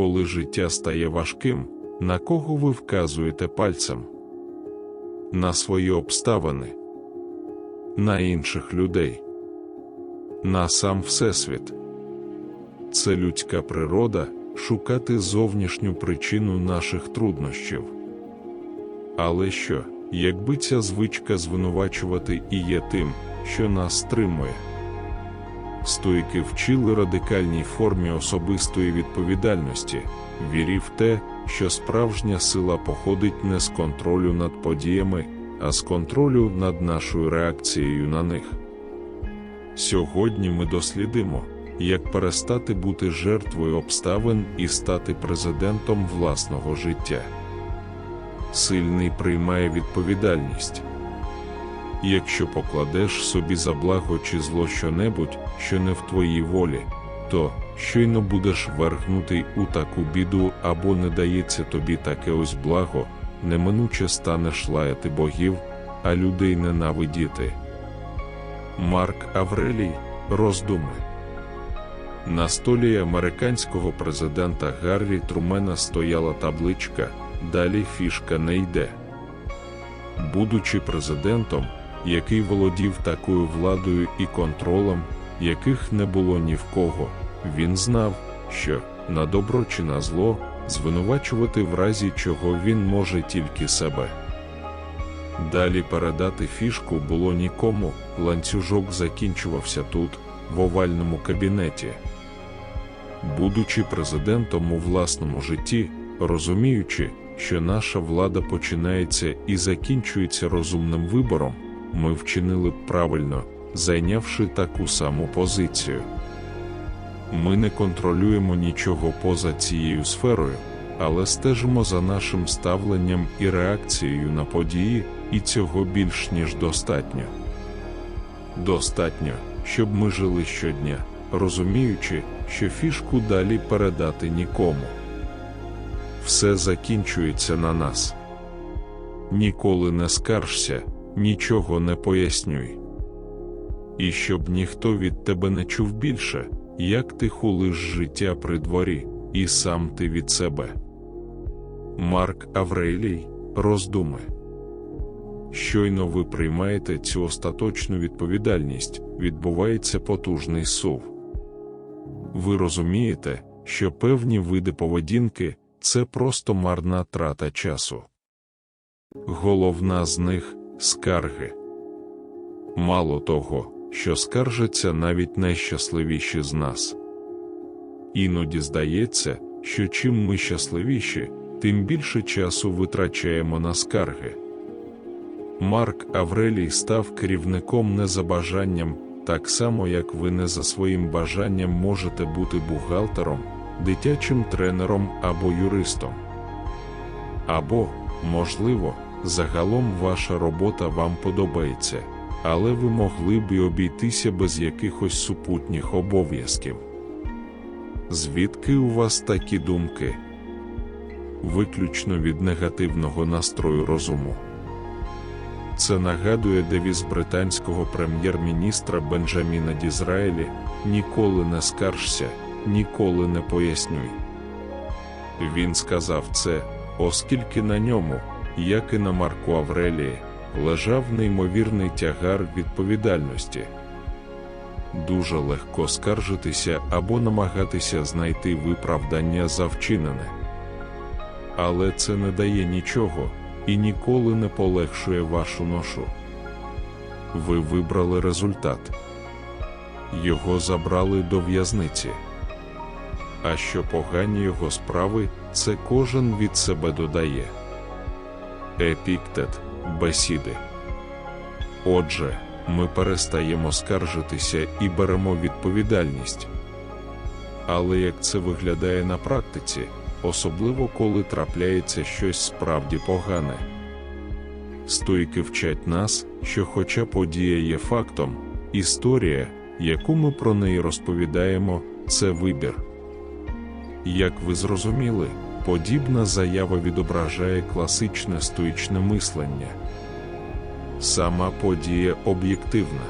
Коли життя стає важким, на кого ви вказуєте пальцем? На свої обставини, на інших людей, на сам Всесвіт. Це людська природа шукати зовнішню причину наших труднощів. Але що, якби ця звичка звинувачувати і є тим, що нас стримує? Стойки вчили радикальній формі особистої відповідальності, вірі в те, що справжня сила походить не з контролю над подіями, а з контролю над нашою реакцією на них. Сьогодні ми дослідимо, як перестати бути жертвою обставин і стати президентом власного життя. Сильний приймає відповідальність. Якщо покладеш собі за благо чи зло щонебудь, що не в твоїй волі, то щойно будеш вергнутий у таку біду або не дається тобі таке ось благо, неминуче станеш лаяти богів, а людей ненавидіти. Марк Аврелій роздуми на столі американського президента Гаррі Трумена стояла табличка Далі фішка не йде. Будучи президентом, який володів такою владою і контролем, яких не було ні в кого, він знав, що на добро чи на зло звинувачувати в разі чого він може тільки себе. Далі передати фішку було нікому, ланцюжок закінчувався тут, в овальному кабінеті. Будучи президентом у власному житті, розуміючи, що наша влада починається і закінчується розумним вибором, ми вчинили б правильно, зайнявши таку саму позицію. Ми не контролюємо нічого поза цією сферою, але стежимо за нашим ставленням і реакцією на події, і цього більш ніж достатньо. Достатньо, щоб ми жили щодня, розуміючи, що фішку далі передати нікому. Все закінчується на нас. Ніколи не скаржся, нічого не пояснюй. І щоб ніхто від тебе не чув більше, як ти хулиш життя при дворі, і сам ти від себе. Марк Аврелій, роздуми. Щойно ви приймаєте цю остаточну відповідальність, відбувається потужний сув. Ви розумієте, що певні види поведінки це просто марна трата часу. Головна з них скарги. Мало того, що скаржаться навіть найщасливіші з нас. Іноді здається, що чим ми щасливіші, тим більше часу витрачаємо на скарги. Марк Аврелій став керівником не за бажанням, так само як ви не за своїм бажанням можете бути бухгалтером, дитячим тренером або юристом. Або, можливо, загалом ваша робота вам подобається, але ви могли б і обійтися без якихось супутніх обов'язків. Звідки у вас такі думки? Виключно від негативного настрою розуму. Це нагадує девіз британського прем'єр-міністра Бенджаміна Дізраелі ніколи не скаржся, ніколи не пояснюй. Він сказав це, оскільки на ньому, як і на Марку Аврелії, лежав неймовірний тягар відповідальності. Дуже легко скаржитися або намагатися знайти виправдання за вчинене. Але це не дає нічого і ніколи не полегшує вашу ношу. Ви вибрали результат, його забрали до в'язниці. А що погані його справи, це кожен від себе додає. Епіктет бесіди. Отже, ми перестаємо скаржитися і беремо відповідальність. Але як це виглядає на практиці, особливо коли трапляється щось справді погане. Стойки вчать нас, що, хоча подія є фактом, історія, яку ми про неї розповідаємо, це вибір. Як ви зрозуміли, подібна заява відображає класичне стоїчне мислення. Сама подія об'єктивна,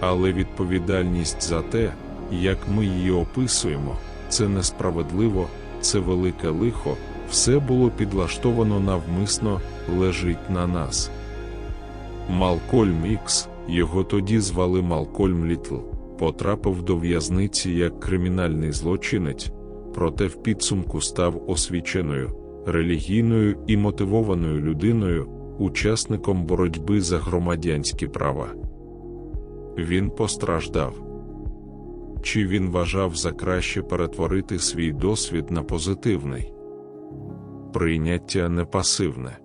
але відповідальність за те, як ми її описуємо, це несправедливо, це велике лихо, все було підлаштовано навмисно, лежить на нас. Малкольм Ікс, його тоді звали Малкольм Літл, потрапив до в'язниці як кримінальний злочинець, проте в підсумку став освіченою, релігійною і мотивованою людиною, учасником боротьби за громадянські права. Він постраждав. Чи він вважав за краще перетворити свій досвід на позитивний? Прийняття не пасивне.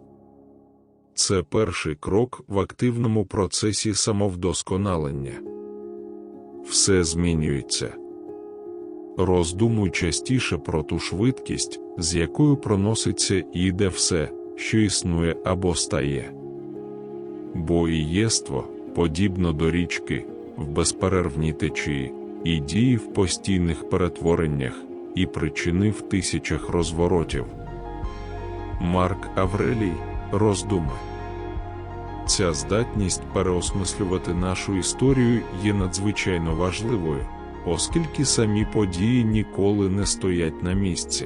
Це перший крок в активному процесі самовдосконалення. Все змінюється. Роздумуй частіше про ту швидкість, з якою проноситься і йде все, що існує або стає. Бо і єство, подібно до річки, в безперервній течії, і діє в постійних перетвореннях, і причини в тисячах розворотів. Марк Аврелій роздуми. Ця здатність переосмислювати нашу історію є надзвичайно важливою, оскільки самі події ніколи не стоять на місці.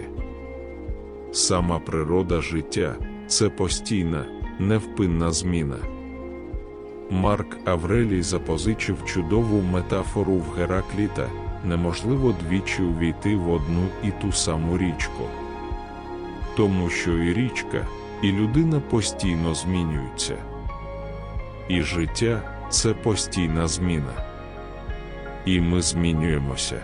Сама природа життя це постійна, невпинна зміна. Марк Аврелій запозичив чудову метафору в Геракліта неможливо двічі увійти в одну і ту саму річку. Тому що і річка, і людина постійно змінюються. І життя це постійна зміна. І ми змінюємося.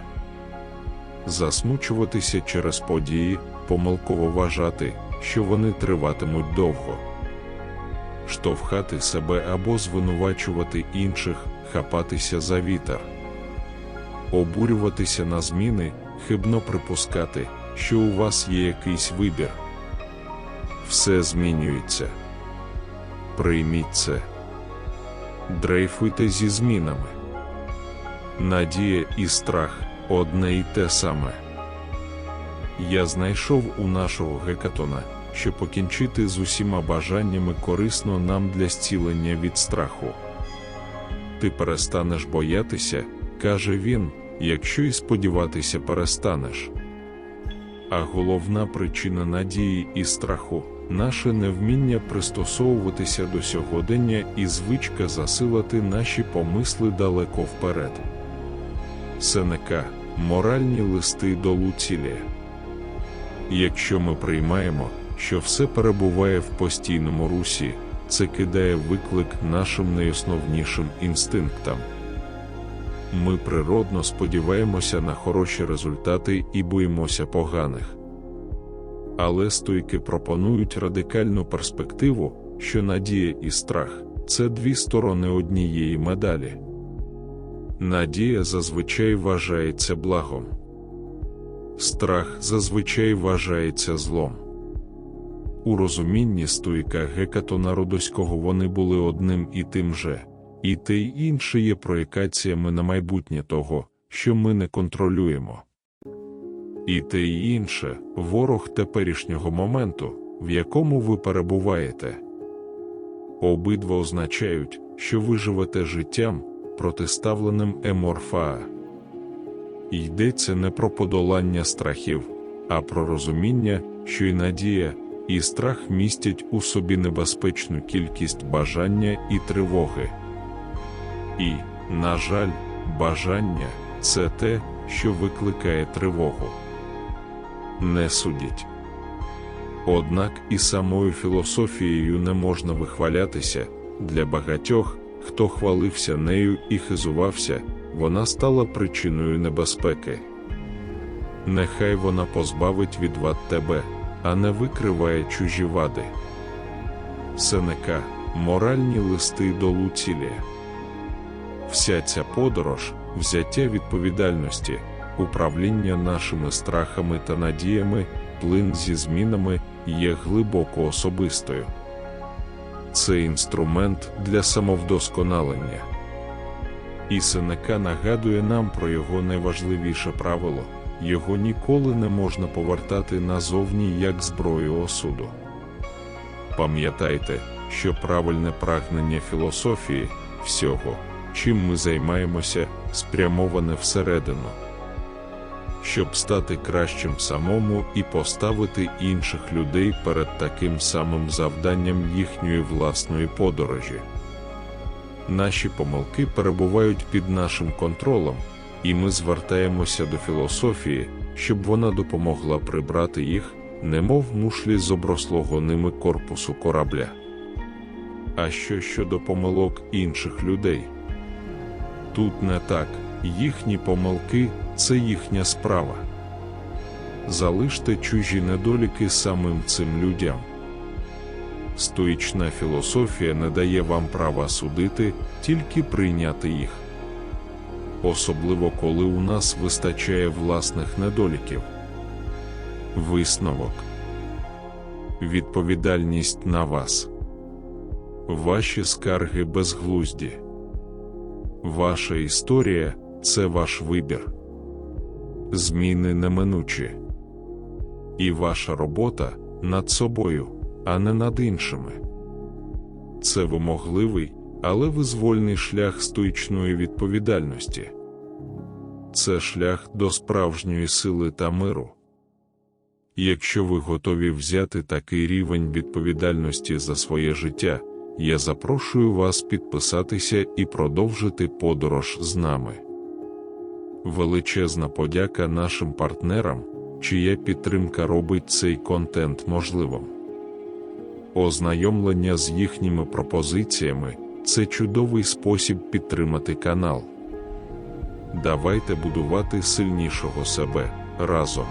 Засмучуватися через події, помилково вважати, що вони триватимуть довго, штовхати себе або звинувачувати інших, хапатися за вітер, обурюватися на зміни, хибно припускати, що у вас є якийсь вибір. Все змінюється. Прийміть це. Дрейфуйте зі змінами. Надія і страх одне й те саме. Я знайшов у нашого гекатона, що покінчити з усіма бажаннями корисно нам для зцілення від страху. Ти перестанеш боятися, каже він, якщо і сподіватися перестанеш. А головна причина надії і страху наше невміння пристосовуватися до сьогодення і звичка засилати наші помисли далеко вперед. Сенека Моральні листи до Луцілія. Якщо ми приймаємо, що все перебуває в постійному русі, це кидає виклик нашим найосновнішим інстинктам. Ми природно сподіваємося на хороші результати і боїмося поганих. Але стойки пропонують радикальну перспективу, що надія і страх це дві сторони однієї медалі. Надія зазвичай вважається благом, страх зазвичай вважається злом. У розумінні стойка Гекатона Родоського вони були одним і тим же, і те й інше є проєкаціями на майбутнє того, що ми не контролюємо. І те й інше ворог теперішнього моменту, в якому ви перебуваєте. Обидва означають, що ви живете життям, протиставленим еморфаа. Йдеться не про подолання страхів, а про розуміння, що і надія, і страх містять у собі небезпечну кількість бажання і тривоги. І, на жаль, бажання це те, що викликає тривогу. Не судіть. Однак і самою філософією не можна вихвалятися для багатьох, хто хвалився нею і хизувався, вона стала причиною небезпеки. Нехай вона позбавить від вад тебе, а не викриває чужі вади. Сенека Моральні листи до Луцілія. Вся ця подорож, взяття відповідальності, управління нашими страхами та надіями, плин зі змінами є глибоко особистою. Це інструмент для самовдосконалення. І Сенека нагадує нам про його найважливіше правило його ніколи не можна повертати назовні як зброю осуду. Пам'ятайте, що правильне прагнення філософії всього, чим ми займаємося, спрямоване всередину. Щоб стати кращим самому і поставити інших людей перед таким самим завданням їхньої власної подорожі. Наші помилки перебувають під нашим контролем, і ми звертаємося до філософії, щоб вона допомогла прибрати їх, немов мушлі з оброслого ними корпусу корабля. А що щодо помилок інших людей? Тут не так, їхні помилки це їхня справа. Залиште чужі недоліки самим цим людям. Стоїчна філософія не дає вам права судити, тільки прийняти їх. Особливо коли у нас вистачає власних недоліків. Висновок. Відповідальність на вас. Ваші скарги безглузді. Ваша історія це ваш вибір. Зміни неминучі. І ваша робота над собою, а не над іншими. Це вимогливий, але визвольний шлях стоїчної відповідальності. Це шлях до справжньої сили та миру. Якщо ви готові взяти такий рівень відповідальності за своє життя, я запрошую вас підписатися і продовжити подорож з нами. Величезна подяка нашим партнерам, чия підтримка робить цей контент можливим. Ознайомлення з їхніми пропозиціями це чудовий спосіб підтримати канал. Давайте будувати сильнішого себе разом.